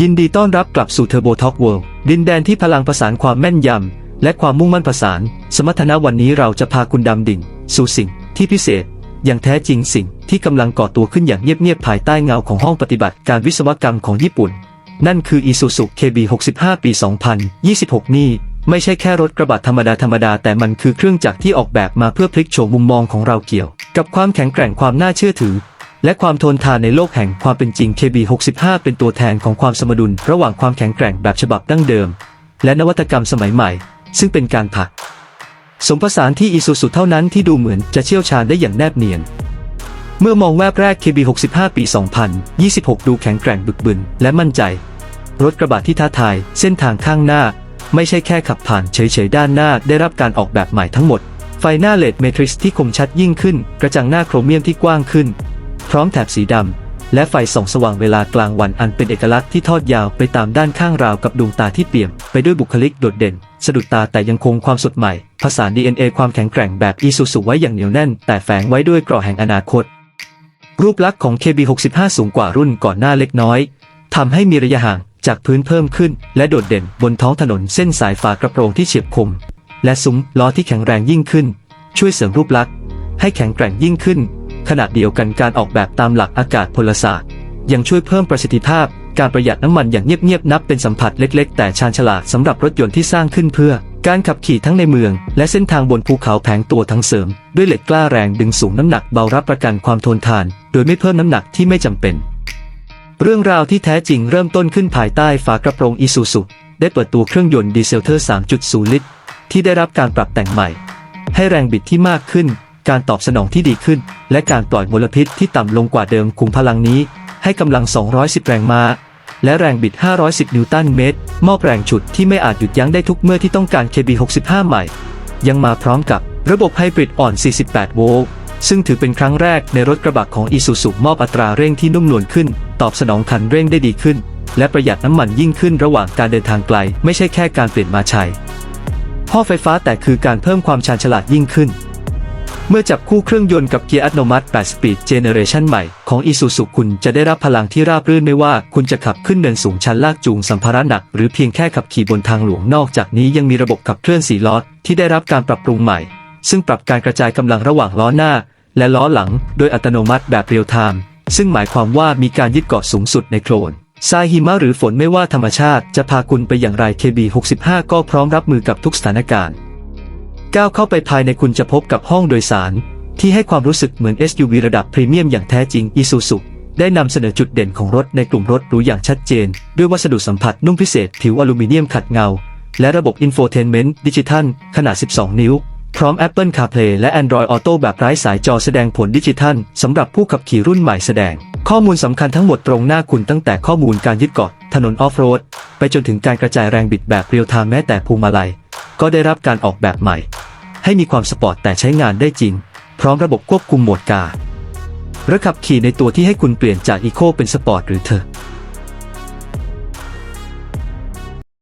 ยินดีต้อนรับกลับสู่เทอร์โบท็อกเวิลด์ดินแดนที่พลังประสานความแม่นยำ และความมุ่งมั่นประสาน สมรรถนะวันนี้เราจะพาคุณดำดิ่ง สู่สิ่งที่พิเศษ อย่างแท้จริงสิ่งที่กำลังก่อตัวขึ้นอย่างเงียบๆภายใต้เงาของห้องปฏิบัติการวิศวกรรมของญี่ปุ่น นั่นคือ Isuzu KB65 ปี 2026 นี่ไม่ใช่แค่รถกระบะธรรมดาธรรมดาแต่มันคือเครื่องจักรที่ออกแบบมาเพื่อพลิกโฉมมุมมองของเราเกี่ยว กับความแข็งแกร่งความน่าเชื่อถือ และความทนทานในโลกแห่งความเป็นจริง KB65 เป็นตัวแทนของความสมดุล ระหว่างความแข็งแกร่งแบบฉบับดั้งเดิม และนวัตกรรมสมัยใหม่ ซึ่งเป็นการผัก สมผสานที่ Isuzu เท่านั้นที่ดูเหมือนจะเชี่ยวชาญได้อย่างแนบเนียน เมื่อมองแวบแรก KB65 ปี 2026 ดูแข็งแกร่งบึกบึนและมั่นใจ รถกระบะที่ท้าทายเส้นทางข้างหน้า ไม่ใช่แค่ขับผ่านเฉยๆด้านหน้าได้รับการออกแบบใหม่ทั้งหมดไฟหน้าเลดเมทริกซ์ที่คมชัดยิ่งขึ้น กระจังหน้าโครเมียมที่กว้างขึ้น พร้อมแถบสีดำ และไฟส่องสว่างเวลากลางวันอันเป็นเอกลักษณ์ที่ทอดยาวไปตามด้านข้างราวกับดวงตาที่เปี่ยม ไปด้วยบุคลิกโดดเด่น สะดุดตาแต่ยังคงความสดใหม่ผสาน DNA ความแข็งแกร่งแบบอีซูซูไว้อย่างเหนียวแน่น แต่แฝงไว้ด้วยเกราะแห่งอนาคต รูปลักษณ์ของ KB65 สูงกว่ารุ่นก่อนหน้าเล็กน้อยทำให้มีระยะห่างจากพื้นเพิ่มขึ้น และโดดเด่นบนท้องถนนเส้นสายฝากระโปรงที่เฉียบคม และซุ้มล้อที่แข็งแรงยิ่งขึ้น ช่วยเสริมรูปลักษณ์ให้แข็งแกร่งยิ่งขึ้น ขณะเดียวกันการออกแบบตามหลักอากาศพลศาสตร์ ยังช่วยเพิ่มประสิทธิภาพ การประหยัดน้ำมันอย่างเงียบๆนับเป็นสัมผัสเล็ก ๆ แต่ชาญฉลาดสำหรับรถยนต์ที่สร้างขึ้นเพื่อ การขับขี่ทั้งในเมือง และเส้นทางบนภูเขาแผงตัวทั้งเสริม ด้วยเหล็กกล้าแรงดึงสูงน้ำหนักเบารับประกันความทนทาน โดยไม่เพิ่มน้ำหนักที่ไม่จำเป็น เรื่องราวที่แท้จริงเริ่มต้นขึ้นภายใต้ฝากระโปรงอีซูซุได้เปิดตัวเครื่องยนต์ดีเซลเทอร์ 3.0 ลิตร ที่ได้รับการปรับแต่งใหม่ ให้แรงบิดที่มากขึ้น การตอบสนองที่ดีขึ้น และการปล่อยมลพิษที่ต่ำลงกว่าเดิมคุมพลังนี้ ให้กำลัง 210 แรงม้า และแรงบิด 510 นิวตันเมตร มอบแรงฉุดที่ไม่อาจหยุดยั้งได้ทุกเมื่อที่ต้องการ KB65 ใหม่ ยังมาพร้อมกับระบบไฮบริดอ่อน 48 โวลต์ซึ่งถือเป็นครั้งแรกในรถกระบะของ Isuzu มอบอัตราเร่งที่นุ่มนวลขึ้น ตอบสนองคันเร่งได้ดีขึ้น และประหยัดน้ำมันยิ่งขึ้นระหว่างการเดินทางไกล ไม่ใช่แค่การเปลี่ยนมาใช้พ่อไฟฟ้าแต่คือการเพิ่มความชาญฉลาดยิ่งขึ้น เมื่อจับคู่เครื่องยนต์กับเกียร์อัตโนมัติ8 Speed Generation ใหม่ของ Isuzu คุณจะได้รับพลังที่ราบรื่นไม่ว่าคุณจะขับขึ้นเนินสูงชันลากจูงสัมภาระหนัก หรือเพียงแค่ขับขี่บนทางหลวงนอกจากนี้ยังมีระบบขับเคลื่อน4ล้อที่ได้รับการปรับปรุงใหม่ ซึ่งปรับการกระจายกำลังระหว่างล้อหน้า และล้อหลัง โดยอัตโนมัติแบบเรียลไทม์ซึ่งหมายความว่ามีการยึดเกาะสูงสุดในโคลนทรายหิมะหรือฝนไม่ว่าธรรมชาติจะพาคุณไปอย่างไร KB65 ก็พร้อมรับมือกับทุกสถานการณ์ ก้าวเข้าไปภายในคุณจะพบกับห้องโดยสาร ที่ให้ความรู้สึกเหมือน SUV ระดับพรีเมียมอย่างแท้จริง Isuzu ได้นำเสนอจุดเด่นของรถในกลุ่มรถหรูอย่างชัดเจน ด้วยวัสดุสัมผัสนุ่มพิเศษผิวอลูมิเนียมขัดเงา และระบบอินโฟเทนเมนต์ดิจิทัล ขนาด 12 นิ้ว พร้อม Apple CarPlay และ Android Auto แบบไร้สายจอแสดงผลดิจิทัลสำหรับผู้ขับขี่รุ่นใหม่แสดง ข้อมูลสำคัญทั้งหมดตรงหน้าคุณตั้งแต่ข้อมูลการยึดเกาะถนนออฟโรดไปจนถึงการกระจายแรงบิดแบบเรียลไทม์แม้แต่พวงมาลัย ก็ได้รับการออกแบบใหม่ ให้มีความสปอร์ตแต่ใช้งานได้จริง พร้อมระบบควบคุมโหมดการระขับขี่ในตัวที่ให้คุณเปลี่ยนจากอีโคเป็นสปอร์ตหรือเธอ